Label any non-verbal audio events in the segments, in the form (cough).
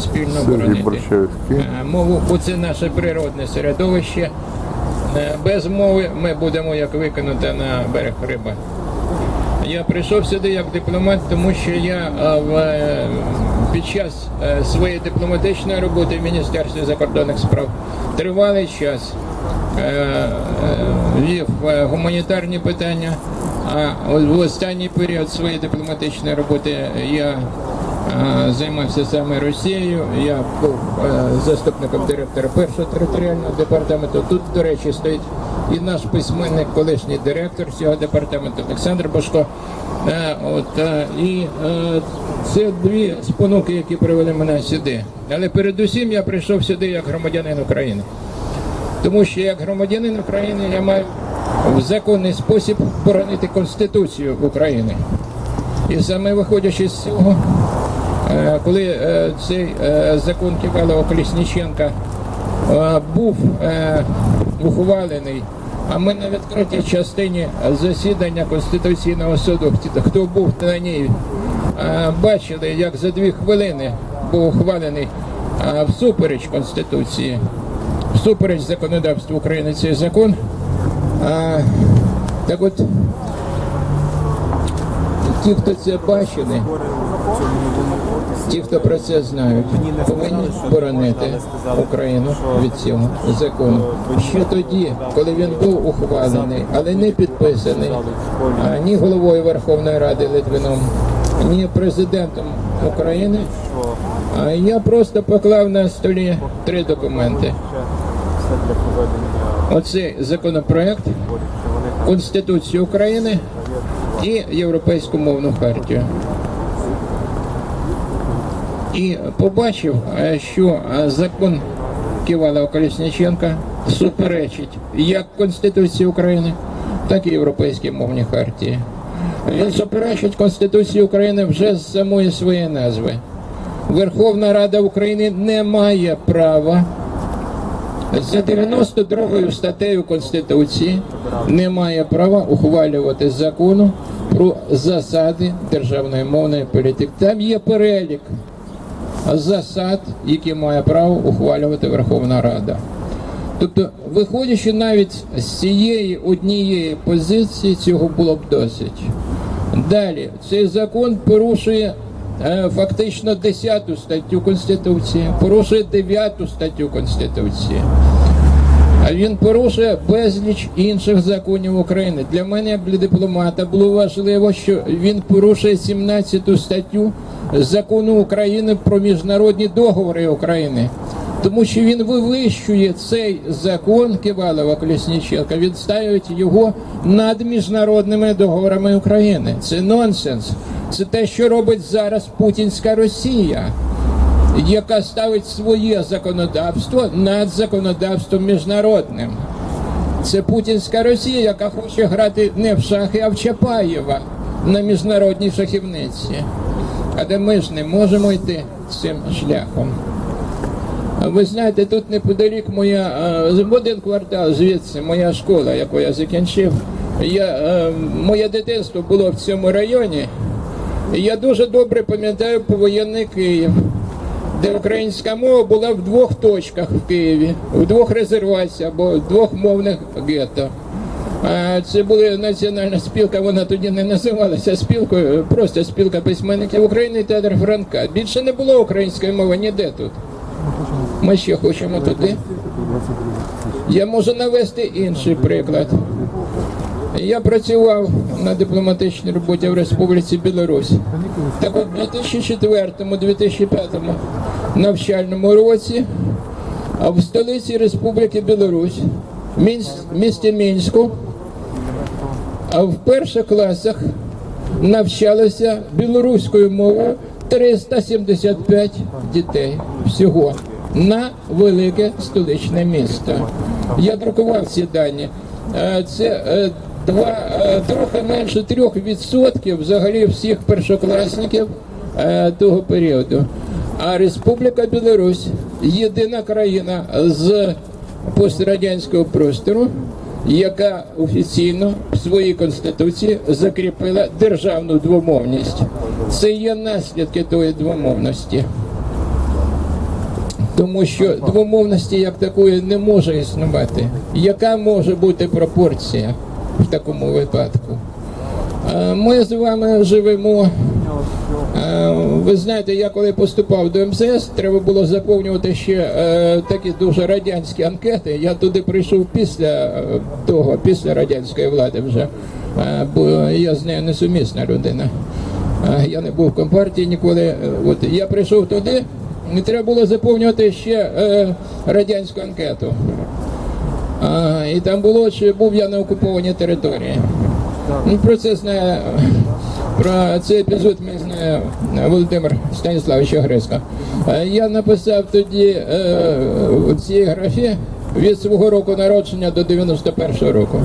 спільно боронити е, мову, це наше природне середовище. Е, Без мови ми будемо як викинута на берег риба. Я прийшов сюди як дипломат, тому що я е, в, під час своєї дипломатичної роботи в Міністерстві закордонних справ тривалий час вів гуманітарні питання. А в останній період своєї дипломатичної роботи я займався саме Росією. Я був е, заступником директора першого територіального департаменту. Тут, до речі, стоїть і наш письменник, колишній директор цього департаменту Олександр Бошко. Е, От, е, і е, це дві спонуки, які привели мене сюди. Але передусім я прийшов сюди як громадянин України. Тому що як громадянин України я маю в законний спосіб боронити Конституцію України. І саме виходячи з цього, е, коли е, цей е, закон Ківалова Колісніченка е, був е, ухвалений, а ми на відкритій частині засідання Конституційного суду, хто- був на ній, е, бачили, як за дві хвилини був ухвалений е, всупереч Конституції, всупереч законодавству України цей закон. Так от, ті, хто це бачили, ті, хто про це знають, повинні боронити Україну від цього закону. Ще тоді, коли він був ухвалений, але не підписаний ні головою Верховної Ради Литвином, ні президентом України, а я просто поклав на столі три документи. Оцей законопроект, Конституцію України і Європейську мовну хартію. І побачив, е, що е, закон Ківалова Колісніченка суперечить як Конституції України, так і Європейській мовній хартії. Він суперечить Конституції України вже з самої своєї назви. Верховна Рада України не має права за 92 статтею Конституції не має права ухвалювати закону про засади державної мовної політики. Там є перелік засад, які має право ухвалювати Верховна Рада. Тобто, виходячи навіть з цієї однієї позиції, цього було б досить. Далі, цей закон порушує е, фактично 10 статтю Конституції, порушує 9 статтю Конституції. А він порушує безліч інших законів України. Для мене, як для дипломата, було важливо, що він порушує 17 статтю закону України про міжнародні договори України. Тому що він вивищує цей закон Кивалова Колісніченка, він ставить його над міжнародними договорами України. Це нонсенс. Це те, що робить зараз путінська Росія яка ставить своє законодавство над законодавством міжнародним. Це путінська Росія, яка хоче грати не в шахи, а в Чапаєва на міжнародній шахівниці. А де ми ж не можемо йти цим шляхом. Ви знаєте, тут неподалік моя е, в один квартал звідси моя школа, яку я закінчив. Я, е, моє дитинство було в цьому районі. І я дуже добре пам'ятаю повоєнний Київ, де українська мова була в двох точках в Києві, в двох резерваціях або в двох мовних гетто. Це була національна спілка, вона тоді не називалася спілкою, просто спілка письменників України театр Франка. Більше не було української мови ніде тут. Ми ще хочемо туди. Я можу навести інший приклад. Я працював на дипломатичній роботі в Республіці Білорусь. Так у 2004-2005 навчальному році в столиці Республіки Білорусь, місті Мінську, а в перших класах навчалося білоруською мовою 375 дітей всього на велике столичне місто. Я друкував ці дані. Е, Це е, два, е, трохи менше трьох відсотків взагалі всіх першокласників того періоду. А Республіка Білорусь єдина країна з пострадянського простору, яка офіційно в своїй конституції закріпила державну двомовність. Це є наслідки тої двомовності. Тому що двомовності як такої не може існувати. Яка може бути пропорція в такому випадку? Ми з вами живемо. Е, Ви знаєте, я коли поступав до МЗС, треба було заповнювати ще е, такі дуже радянські анкети. Я туди прийшов після е, того, після радянської влади вже, бо я з нею несумісна людина. Я не був в компартії ніколи. От я прийшов туди, і треба було заповнювати ще радянську анкету. І там було, чи був я на окупованій території. Ну, про це знає, про цей епізод ми знає Володимир Станіславович Огризко. Е, Я написав тоді е, у цій графі від свого року народження до 91-го року.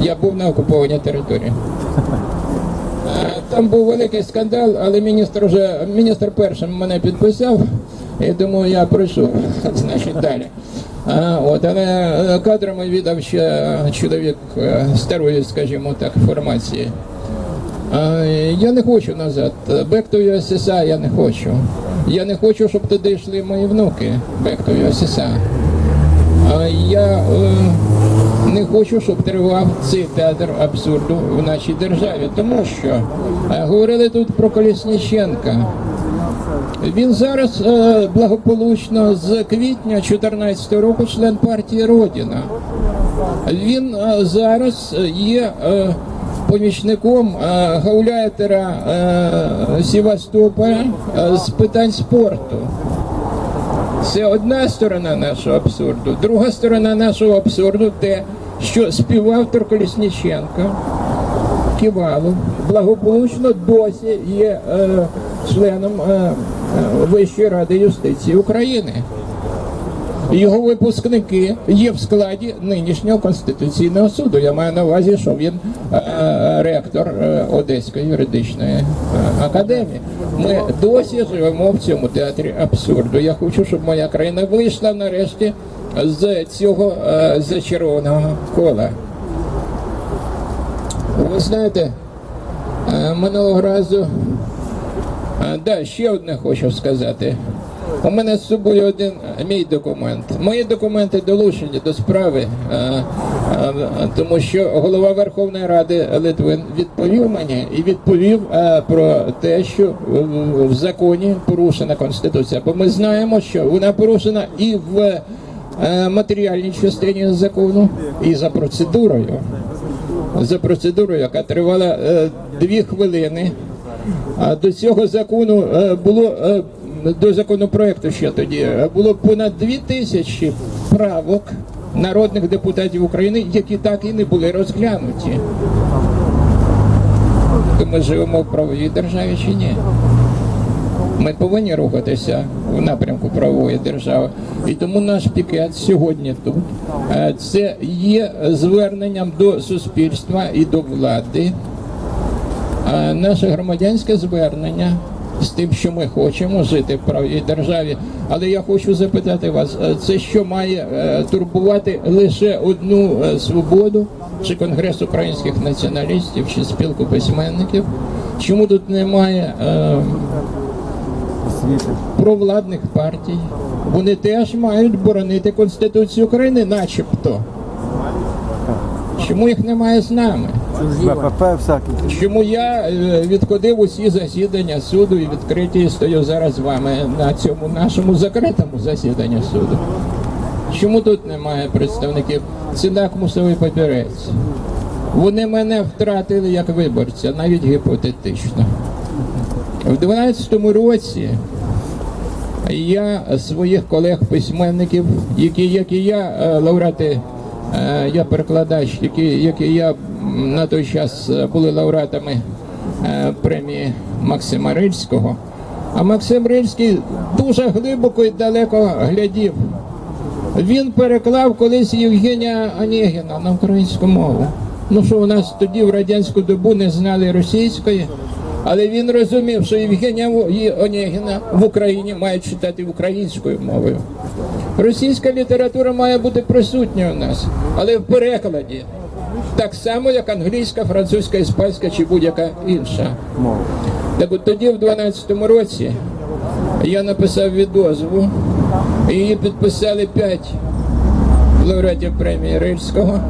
Я був на окупованій території. Е, Там був великий скандал, але міністр вже міністр першим мене підписав. І думаю, я пройшов, (laughs) значить, далі. А, от, але е, кадрами віддав ще чоловік е, старої, скажімо так, формації. Я не хочу назад. Back to USSR я не хочу. Я не хочу, щоб туди йшли мої внуки. Back to USSR. Я е, не хочу, щоб тривав цей театр абсурду в нашій державі, тому що е, говорили тут про Колісніченка. Він зараз е, благополучно з квітня 2014 року член партії Родина. Він зараз є помічником е, гауляйтера е, Севастополя е, з питань спорту. Це одна сторона нашого абсурду. Друга сторона нашого абсурду те, що співавтор Колісніченка Ківалов благополучно досі є е, членом е, Вищої ради юстиції України. Його випускники є в складі нинішнього конституційного суду. Я маю на увазі, що він е, ректор е, Одеської юридичної е, академії. Ми досі живемо в цьому театрі абсурду. Я хочу, щоб моя країна вийшла нарешті з цього зачарованого кола. Ви знаєте, минулого разу. Да, ще одне хочу сказати. У мене з собою один е, мій документ. Мої документи долучені до справи, е, е, тому що голова Верховної Ради Литвин відповів мені і відповів про те, що в- законі порушена конституція. Бо ми знаємо, що вона порушена і в матеріальній частині закону, і за процедурою. За процедурою, яка тривала дві хвилини. А до цього закону було до законопроекту ще тоді е, було понад дві тисячі правок народних депутатів України, які так і не були розглянуті. То ми живемо в правовій державі чи ні? Ми повинні рухатися в напрямку правової держави. І тому наш пікет сьогодні тут е, це є зверненням до суспільства і до влади. А наше громадянське звернення з тим, що ми хочемо жити в правовій державі. Але я хочу запитати вас, е, це що має е, турбувати лише одну е, свободу, чи Конгрес українських націоналістів, чи спілку письменників? Чому тут немає провладних партій? Вони теж мають боронити Конституцію України, начебто. Чому їх немає з нами? Всякі. Чому я е, відходив усі засідання суду і відкриті стою зараз з вами на цьому нашому закритому засіданні суду? Чому тут немає представників Сідак мусовий папірець? Вони мене втратили як виборця, навіть гіпотетично. В 12-му році я своїх колег-письменників, які, як і я, е, лауреати, е, я перекладач, які, як і я на той час е, були лауреатами е, премії Максима Рильського. А Максим Рильський дуже глибоко і далеко глядів. Він переклав колись Євгенія Онегіна на українську мову. Ну що у нас тоді в радянську добу не знали російської, але він розумів, що Євгенія Онегіна в Україні має читати українською мовою. Російська література має бути присутня у нас, але в перекладі. Так само, як англійська, французька, іспанська чи будь-яка інша. Так от тоді, в 12-му році, я написав відозву і Її підписали п'ять лауреатів премії Рильського.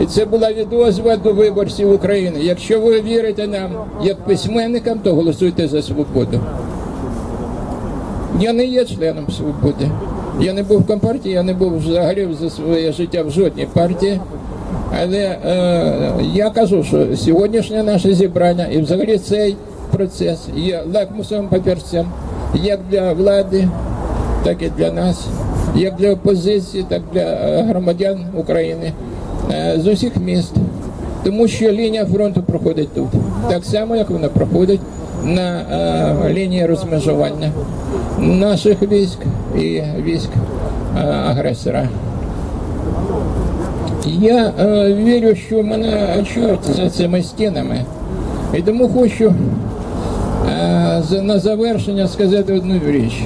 І це була відозва до виборців України. Якщо ви вірите нам як письменникам, то голосуйте за свободу. Я не є членом свободи. Я не був в компартії, я не був взагалі за своє життя в жодній партії. Але е, я кажу, що сьогоднішнє наше зібрання і взагалі цей процес є лакмусовим папірцем як для влади, так і для нас, як для опозиції, так і для е, громадян України е, з усіх міст. Тому що лінія фронту проходить тут, так само, як вона проходить на е, лінії розмежування наших військ і військ е, агресора. Я е, вірю, що мене чують за цими стінами. І тому хочу е, на завершення сказати одну річ.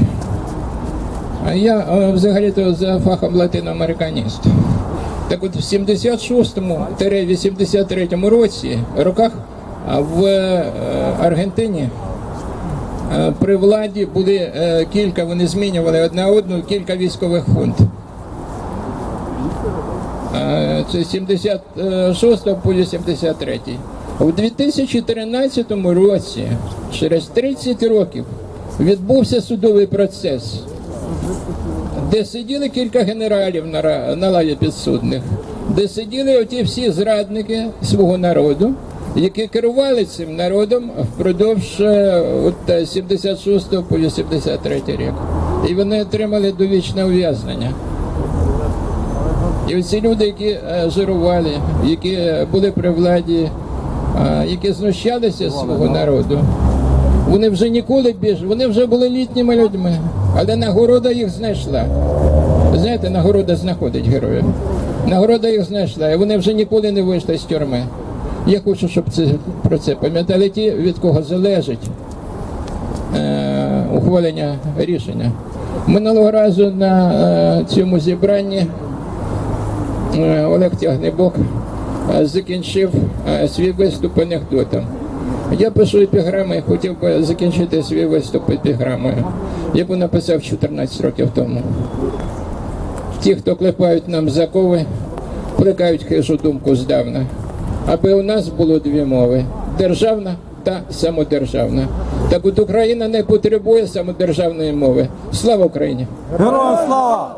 Я е, взагалі-то за фахом латиноамериканіст. Так от в 76-83 році роках в е, Аргентині е, при владі були е, кілька, вони змінювали одна одну кілька військових хунт. Е, Це 76 по 73. У 2013 році, через 30 років, відбувся судовий процес, де сиділи кілька генералів на, на лаві підсудних, де сиділи оті всі зрадники свого народу, які керували цим народом впродовж е, от, е, 76 по 83 рік. І вони отримали довічне ув'язнення. І оці люди, які е, жирували, які е, були при владі, які знущалися з свого народу, вони вже ніколи більш, вони вже були літніми людьми, але нагорода їх знайшла. Знаєте, нагорода знаходить героїв. Нагорода їх знайшла, і вони вже ніколи не вийшли з тюрми. Я хочу, щоб це, про це пам'ятали ті, від кого залежить е, ухвалення рішення. Минулого разу на е, цьому зібранні Олег Тягнебок е, закінчив е, свій виступ анекдотом. Я пишу епіграми і хотів би закінчити свій виступ епіграмою, яку написав 14 років тому. Ті, хто клепають нам закови, плекають хижу думку здавна, аби у нас було дві мови державна та самодержавна. Так от Україна не потребує самодержавної мови. Слава Україні! Героям слава!